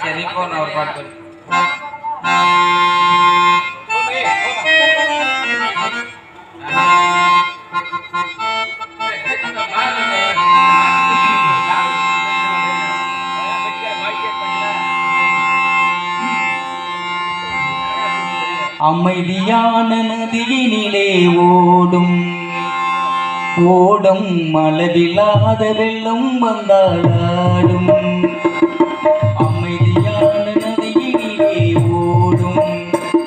சரி இப்போ நான் ஒரு பாட்டு அமைதியான நதியினிலே ஓடும். ஓடும் அளவில்லாத வெள்ளம் வந்தாளாடும் அமைதியான நதியினிலே ஓடும்.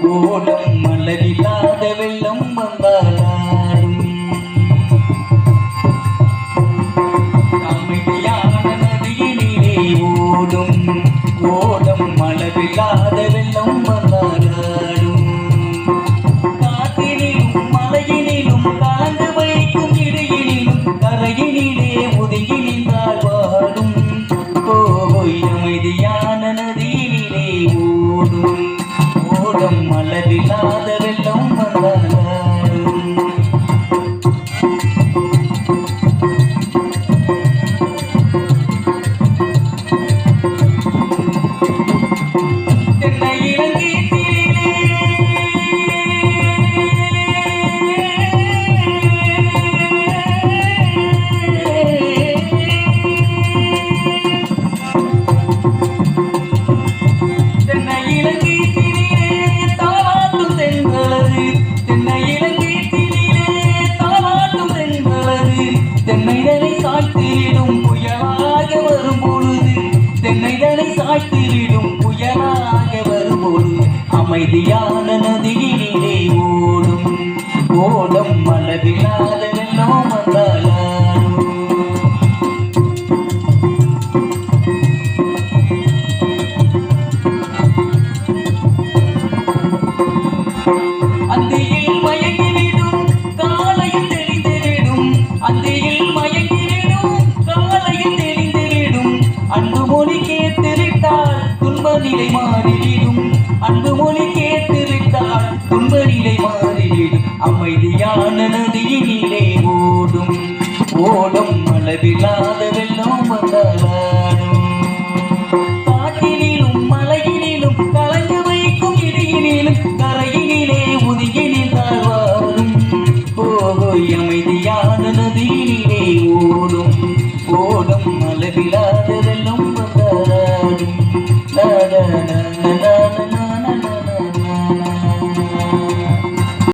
ஓடும் அளவில்லாத வெள்ளம் வந்தாளாடும் அமைதியான நதியினிலே ஓடும். ஓடும் அளவில்லாத வெள்ளம் வந்தாடும் வரும் பொழுது தென்னைதனை சாய்த்திடும் புயலாக வரும் பொழுது அமைதியான நதியினிலே ஓடும். ஓடும் அளவில்லாத வெள்ளம் வந்தாலும்